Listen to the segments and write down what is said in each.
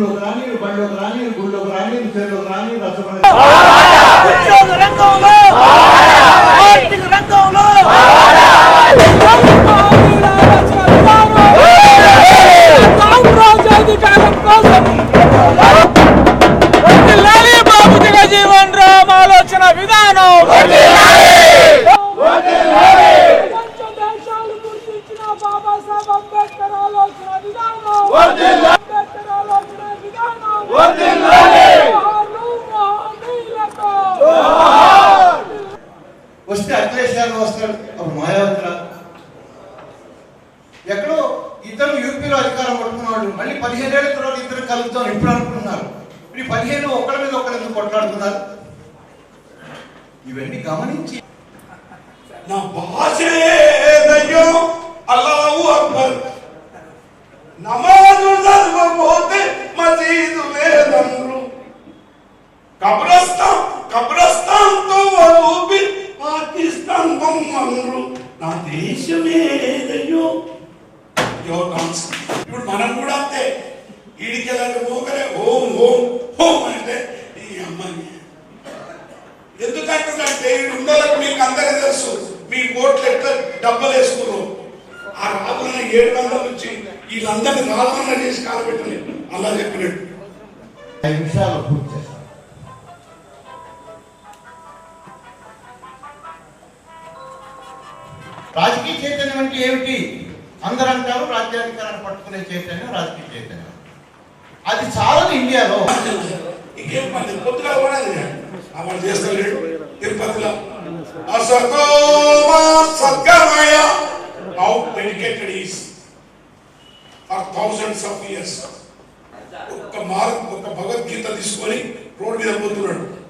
ఊళ్ళోకి రాని బండిలోకి రాని గుళ్ళోకి రాని చెరువులోకి రాని రసమైన వస్తాడు అప్పుడు మాయావతిరా ఎక్కడో ఇద్దరు యూపీలో అధికారం పడుతున్నాడు మళ్ళీ పదిహేనేళ్ళ తర్వాత ఇద్దరు కలుగుతాం ఇప్పుడు అనుకుంటున్నారు. ఇప్పుడు ఈ పదిహేను ఒకరి మీద ఒకరు ఎందుకు కొట్లాడుతున్నారు? ఇవన్నీ గమనించి. నా భాషే దయ్యం. అల్లాహు అక్బర్. నమాజు చదవబోతే మసీదు లేదన్రు కబ్రస్త పాకిస్తాన్ బొమ్మన్రు నా దేశమేదయ్యో యో డాన్స్ ఇప్పుడు మనం కూడా అంతే. ఈడికెళ్ళంటే పోకరే ఓం ఓం హోం అంటే ఈ అమ్మాయి. ఎందుకంటుందంటే ఈ ఉండలకు మీకు అందరికీ తెలుసు. మీ ఓట్లు ఎట్లా డబ్బులు వేసుకున్నారు. ఆ రాబోన్న ఏడు వందల నుంచి వీళ్ళందరినీ రాళ్ళన్న చేసి కాలబెట్టలేదు అలా చెప్పినట్టు ఐదు నిమిషాలు పూర్తి చేస్తాను రాజకీయ చైతన్యం అంటే ఏమిటి? అందరూ అంటారు రాజ్యాధికారాన్ని పట్టుకునే చైతన్యం రాజకీయ చైతన్యం. అది చాలదు ఇండియాలో. ఇంకేం పని? పొద్దుగా కూడా అది. అమలు చేస్తలేడు తిరుపతిలో. అసతోమా సద్గమయ how dedicated is for thousands of years ఒక్క మార్ ఒక్క భగవద్గీత తీసుకొని రోడ్ మీద పోతున్నాడు.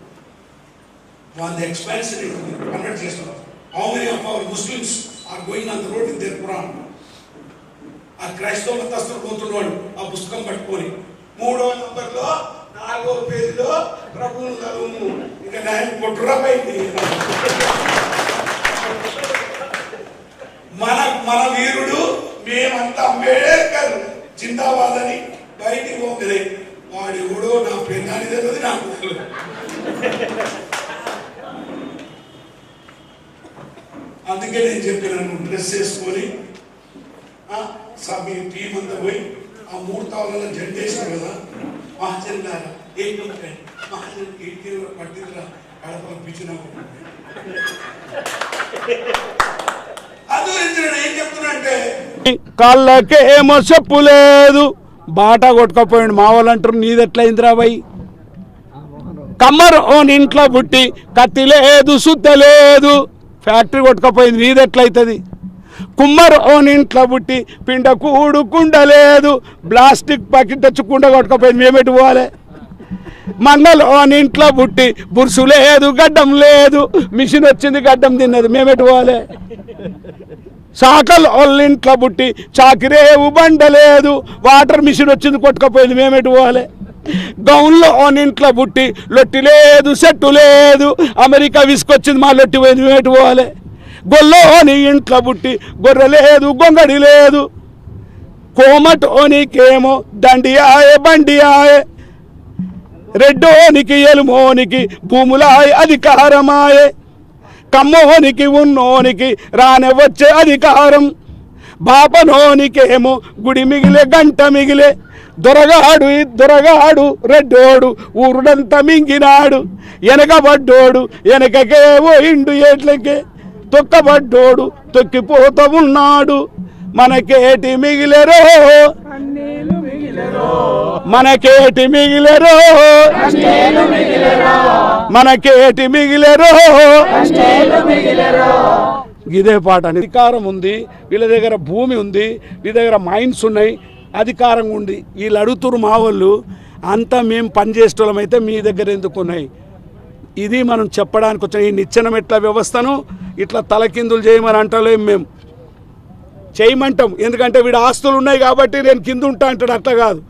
వాళ్ళ ఎక్స్పాన్షన్ కన్వర్ట్ చేస్తున్నారు. How many of our Muslims are going on the road in there ఆ క్రైస్తవ మతస్థుడు పోతున్నాడు ఆ పుస్తకం పట్టుకొని. మూడో నంబర్లో నాలుగో పేజీలో ప్రభువును చదువు ఇంకా నేను కొట్టురపోయింది మన మన వీరుడు మేమంతా అంబేద్కర్ జిందాబాద్ అని బయటికి పోతుంది వాడి ఎవడో నా పెన్నాని తెలియదు నాకు తెలియదు అందుకే నేను చెప్పినాను డ్రెస్ వేసుకొని మీ టీం అంతా పోయి ఆ మూడు తావులలో కదా మహాజన్ గారు ఏం ఉంటాయి మహాజన్ ఇంటి పట్టిందిరా కడప పంపించినాము అది ఏమో చెప్పు లేదు. బాట కొట్టుకపోయాడు మా వాళ్ళు అంటారు నీది ఎట్లయిందిరా బై కమ్మర్ ఓన్ ఇంట్లో పుట్టి కత్తి లేదు శుద్ధ లేదు. ఫ్యాక్టరీ కొట్టుకపోయింది. నీది ఎట్లయితుంది? కుమ్మర్ ఇంట్లో పుట్టి పిండ కూడు కుండ లేదు. ప్లాస్టిక్ పకిట్ తెచ్చి కుండ కొట్టుకపోయింది. మేమెటు పోవాలి? మంగళ ఇంట్లో పుట్టి బురుసు లేదు గడ్డం లేదు. మిషన్ వచ్చింది గడ్డం తిన్నది. మేమెటు పోవాలి? సాకల్ ఇంట్లో పుట్టి చాకిరేవు బండ లేదు. వాటర్ మిషన్ వచ్చింది కొట్టుకపోయింది. మేమెటు పోవాలి? గౌన్లో ఓన్ ఇంట్లో పుట్టి లొట్టి లేదు సెట్టు లేదు. అమెరికా విసుకొచ్చింది మా లొట్టి పోయింది వేటు పోవాలి? గొల్లోని ఇంట్లో పుట్టి గొర్రె లేదు గొంగడి లేదు. కోమటోనికేమో బండి ఆయె. రెడ్డోనికి ఎలుమోనికి భూములాయ అధికారమాయే. కమ్మోనికి ఉన్నోనికి రానే వచ్చే అధికారం. బాపనోనికేమో గుడి మిగిలే గంట మిగిలే. దొరగాడు ఈ దొరగాడు రెడ్డోడు ఊరుడంతా మింగినాడు. వెనకబడ్డోడు వెనకకే పోయిండు ఏట్లకే. తొక్కబడ్డోడు తొక్కిపోతూ ఉన్నాడు. మనకేటి మిగిలెరో? మనకేటి మిగిలెరో? మనకేటి మిగిలెరో. ఇదే పాట. అని అధికారం ఉంది వీళ్ళ దగ్గర భూమి ఉంది వీళ్ళ దగ్గర మైన్స్ ఉన్నాయి అధికారం ఉంది. వీళ్ళు అడుగుతురు మా వాళ్ళు అంతా మేము పనిచేసేటోళ్ళం అయితే మీ దగ్గర ఎందుకు ఉన్నాయి? ఇది మనం చెప్పడానికి వచ్చిన ఈ నిచ్చెన మెట్ల వ్యవస్థను ఇట్లా తలకిందులు చేయమని అంటలేం మేము చేయమంటాం. ఎందుకంటే వీడు ఆస్తులు ఉన్నాయి కాబట్టి నేను కింద ఉంటా అంటాడు. అట్లా కాదు.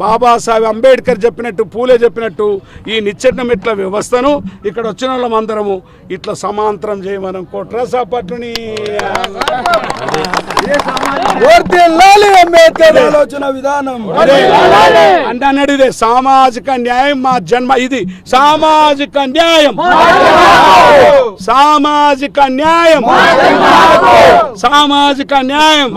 బాబాసాహెబ్ అంబేద్కర్ చెప్పినట్టు పూలే చెప్పినట్టు ఈ నిచ్చెన్న మెట్ల వ్యవస్థను ఇక్కడ వచ్చిన వాళ్ళమందరము ఇట్లా సమాంతరం చేయమనం. కోట్రా సాపట్లుని ఆలోచన విధానం. అంటే అన్నాడు ఇదే సామాజిక న్యాయం మా జన్మ ఇది సామాజిక న్యాయం. సామాజిక న్యాయం. సామాజిక న్యాయం.